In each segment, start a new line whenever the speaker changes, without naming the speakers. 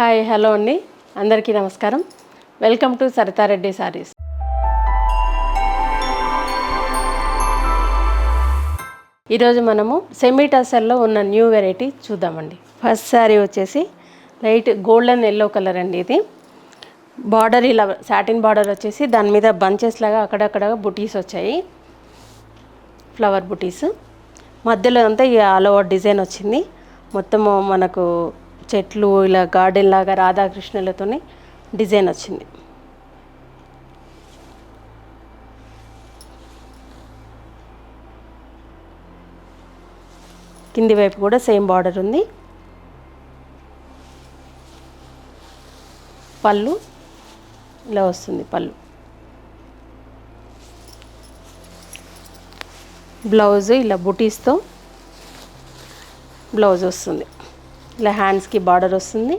Hi hello అండి. అందరికీ నమస్కారం. Welcome to Saritha Reddy saris. ఈరోజు మనము సెమీ ఉన్న న్యూ వెరైటీ చూద్దామండి. ఫస్ట్ శారీ వచ్చేసి లైట్ గోల్డెన్ ఎల్లో కలర్ అండి ఇది. బార్డర్ ఇలా సాటిన్ బార్డర్ వచ్చేసి దాని మీద బంచెస్ లాగా అక్కడక్కడ బుటీస్ వచ్చాయి. ఫ్లవర్ బుటీస్. మధ్యలో అంతా ఈ ఆల్ ఓవర్ డిజైన్ వచ్చింది. మొత్తము మనకు చెట్లు ఇలా గార్డెన్ లాగా రాధాకృష్ణులతోని డిజైన్ వచ్చింది. కింది వైపు కూడా సేమ్ బార్డర్ ఉంది. పళ్ళు ఇలా వస్తుంది పళ్ళు. బ్లౌజ్ ఇలా బుటీస్తో బ్లౌజ్ వస్తుంది. ఇలా హ్యాండ్స్కి బార్డర్ వస్తుంది.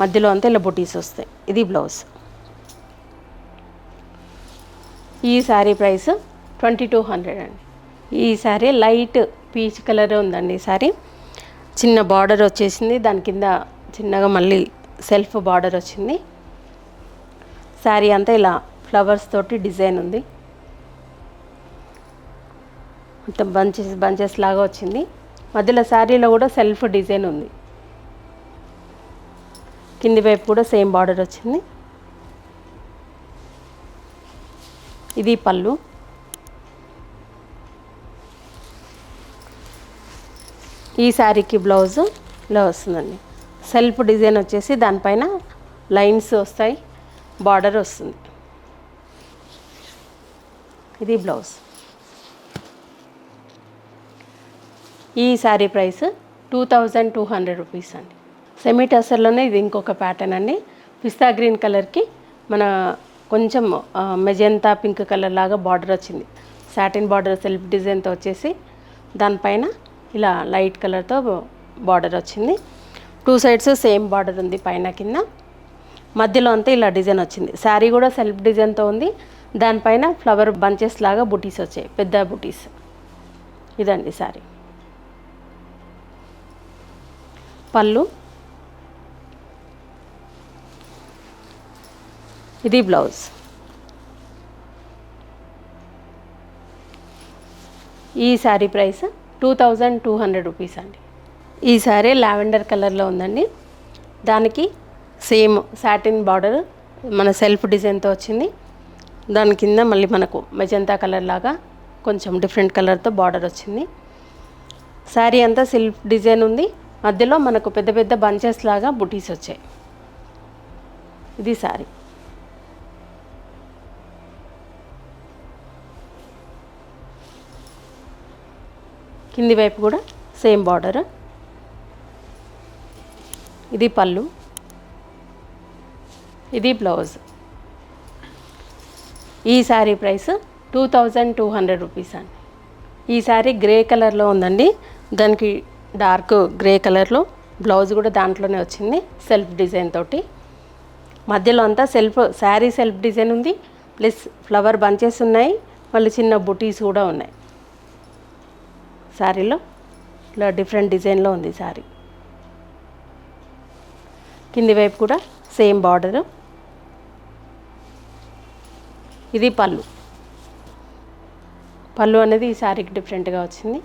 మధ్యలో అంతా ఇలా బుటీస్ వస్తాయి. ఇది బ్లౌజ్ ఈ sari price twenty two hundred అండి. ఈ శారీ లైట్ పీచ్ కలర్ ఉందండి ఈ శారీ చిన్న బార్డర్ వచ్చేసింది. దాని కింద చిన్నగా మళ్ళీ సెల్ఫ్ బార్డర్ వచ్చింది. శారీ అంతా ఇలా ఫ్లవర్స్ తోటి డిజైన్ ఉంది. మొత్తం బంచెస్ బంచెస్ లాగా వచ్చింది. మధ్యలో శారీలో కూడా సెల్ఫ్ డిజైన్ ఉంది. కింది వైపు కూడా సేమ్ బార్డర్ వచ్చింది. ఇది పళ్ళు. ఈ శారీకి బ్లౌజ్ ఇలా వస్తుందండి. సెల్ఫ్ డిజైన్ వచ్చేసి దానిపైన లైన్స్ వస్తాయి బార్డర్ వస్తుంది. ఇది బ్లౌజ్. ఈ sari price two thousand two hundred rupees అండి. సెమీ టసర్లోనే ఇది ఇంకొక ప్యాటర్న్ అండి. పిస్తా గ్రీన్ కలర్కి మన కొంచెం మెజెంతా పింక్ కలర్ లాగా బార్డర్ వచ్చింది. సాటిన్ బార్డర్ సెల్ఫ్ డిజైన్తో వచ్చేసి దానిపైన ఇలా లైట్ కలర్తో బార్డర్ వచ్చింది. టూ సైడ్స్ సేమ్ బార్డర్ ఉంది పైన కింద. మధ్యలో అంతా ఇలా డిజైన్ వచ్చింది. శారీ కూడా సెల్ఫ్ డిజైన్తో ఉంది. దానిపైన ఫ్లవర్ బంచెస్ లాగా బుటీస్ వచ్చాయి. పెద్ద బుటీస్ ఇదండి శారీ పళ్ళు. ఇది బ్లౌజ్. ఈ sari price two thousand two hundred rupees అండి. ఈ శారీ లావెండర్ కలర్లో ఉందండి. దానికి సేమ్ సాటిన్ బార్డర్ మన సెల్ఫ్ డిజైన్తో వచ్చింది. దాని కింద మళ్ళీ మనకు మెజంతా కలర్ లాగా కొంచెం డిఫరెంట్ కలర్తో బార్డర్ వచ్చింది. శారీ అంతా సెల్ఫ్ డిజైన్ ఉంది. మధ్యలో మనకు పెద్ద పెద్ద బంచెస్ లాగా బుటీస్ వచ్చాయి. ఇది సారీ. కింది వైపు కూడా సేమ్ బార్డర్. ఇది పళ్ళు. ఇది బ్లౌజ్. ఈ sari price two thousand two hundred rupees అండి. ఈ శారీ గ్రే కలర్లో ఉందండి. దానికి డార్క్ గ్రే కలర్లో బ్లౌజ్ కూడా దాంట్లోనే వచ్చింది సెల్ఫ్ డిజైన్ తోటి. మధ్యలో అంతా సెల్ఫ్ శారీ సెల్ఫ్ డిజైన్ ఉంది ప్లస్ ఫ్లవర్ బంచెస్ ఉన్నాయి మళ్ళీ చిన్న బుటీస్ కూడా ఉన్నాయి. శారీలో ఇలా డిఫరెంట్ డిజైన్లో ఉంది శారీ. కింది వైపు కూడా సేమ్ బార్డరు. ఇది పళ్ళు. పళ్ళు అనేది ఈ శారీకి డిఫరెంట్గా వచ్చింది.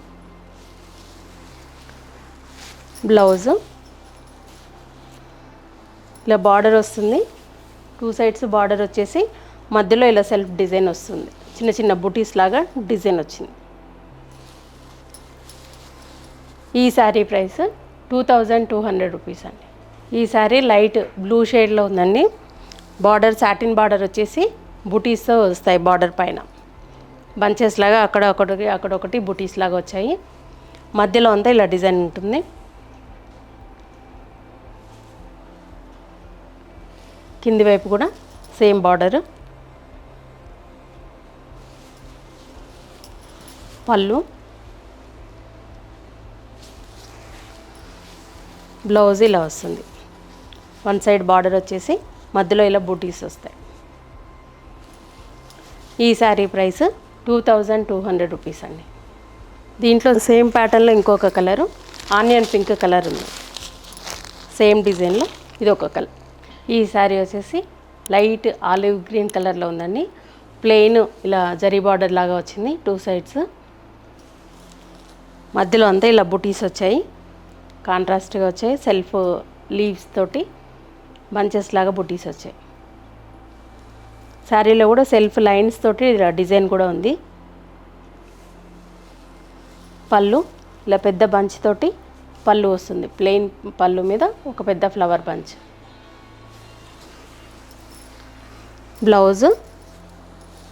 బ్లౌజు. ఇలా బార్డర్ వస్తుంది. టూ సైడ్స్ బార్డర్ వచ్చేసి మధ్యలో ఇలా సెల్ఫ్ డిజైన్ వస్తుంది. చిన్న చిన్న బుటీస్ లాగా డిజైన్ వచ్చింది. ఈ sari price two thousand two hundred rupees అండి. ఈ శారీ లైట్ బ్లూ షేడ్లో ఉందండి. బార్డర్ సాటిన్ బార్డర్ వచ్చేసి బుటీస్తో వస్తాయి బార్డర్ పైన. బంచెస్ లాగా అక్కడ ఒకటి అక్కడ ఒకటి బుటీస్ లాగా వచ్చాయి. మధ్యలో అంతా ఇలా డిజైన్ ఉంటుంది. కింది వైపు కూడా సేమ్ బార్డర్. పళ్ళు. బ్లౌజ్ ఇలా వస్తుంది. వన్ సైడ్ బార్డర్ వచ్చేసి మధ్యలో ఇలా బూటీస్ వస్తాయి. ఈ sari price two thousand two hundred rupees అండి. దీంట్లో సేమ్ ప్యాటర్న్లో ఇంకొక కలరు ఆనియన్ పింక్ కలర్ ఉంది. సేమ్ డిజైన్లో ఇది ఒక కలర్. ఈ శారీ వచ్చేసి లైట్ ఆలివ్ గ్రీన్ కలర్లో ఉందండి. ప్లెయిన్ ఇలా జరీ బార్డర్ లాగా వచ్చింది టూ సైడ్స్. మధ్యలో అంతా ఇలా బుటీస్ వచ్చాయి. కాంట్రాస్ట్గా వచ్చాయి. సెల్ఫ్ లీవ్స్ తోటి బంచెస్ లాగా బుటీస్ వచ్చాయి. శారీలో కూడా సెల్ఫ్ లైన్స్ తోటి ఇలా డిజైన్ కూడా ఉంది. పళ్ళు ఇలా పెద్ద బంచ్ తోటి పళ్ళు వస్తుంది. ప్లెయిన్ పళ్ళు మీద ఒక పెద్ద ఫ్లవర్ బంచ్. బ్లౌజ్.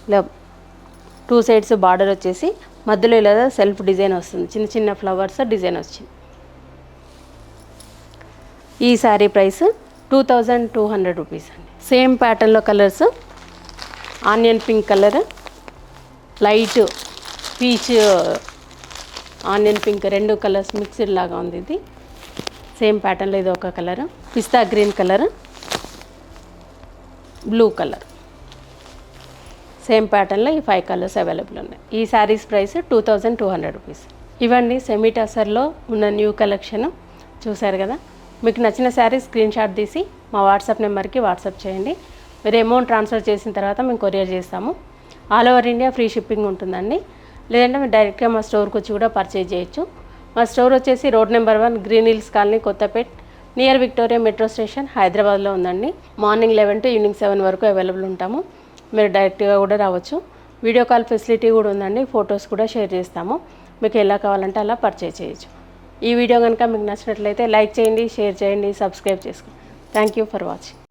ఇలా టూ సైడ్స్ బార్డర్ వచ్చేసి మధ్యలో ఇలా సెల్ఫ్ డిజైన్ వస్తుంది. చిన్న చిన్న ఫ్లవర్స్ డిజైన్ వచ్చింది. ఈ sari price two thousand two hundred rupees అండి. సేమ్ ప్యాటర్న్లో colours. Onion pink colour. Light peach onion pink రెండు కలర్స్ మిక్స్డ్ లాగా ఉంది ఇది. సేమ్ ప్యాటర్న్లో ఇది ఒక కలర్. పిస్తా green colour. Blue colour. Same ప్యాటర్న్లో ఈ ఫైవ్ కలర్స్ అవైలబుల్ ఉన్నాయి. ఈ saris price two thousand two hundred rupees. ఇవన్నీ సెమీ టసర్లో ఉన్న న్యూ కలెక్షన్ చూశారు కదా? మీకు నచ్చిన శారీ స్క్రీన్ షాట్ తీసి మా వాట్సాప్ నెంబర్కి వాట్సాప్ చేయండి. మీరు అమౌంట్ ట్రాన్స్ఫర్ చేసిన తర్వాత మేము కొరియర్ చేస్తాము. All over India free shipping ఉంటుందండి. లేదంటే మీరు డైరెక్ట్గా మా స్టోర్కి వచ్చి కూడా పర్చేజ్ చేయొచ్చు. మా స్టోర్ వచ్చేసి road number one green hills colony Kothapet near Victoria metro station హైదరాబాద్లో ఉందండి. Morning eleven to evening seven వరకు అవైలబుల్ ఉంటాము. మీరు డైరెక్ట్గా కూడా రావచ్చు. వీడియో కాల్ ఫెసిలిటీ కూడా ఉందండి. ఫొటోస్ కూడా షేర్ చేస్తాము. మీకు ఎలా కావాలంటే అలా పర్చేజ్ చేయొచ్చు. ఈ వీడియో కనుక మీకు నచ్చినట్లయితే లైక్ చేయండి షేర్ చేయండి సబ్స్క్రైబ్ చేసుకోండి. Thank you for watching.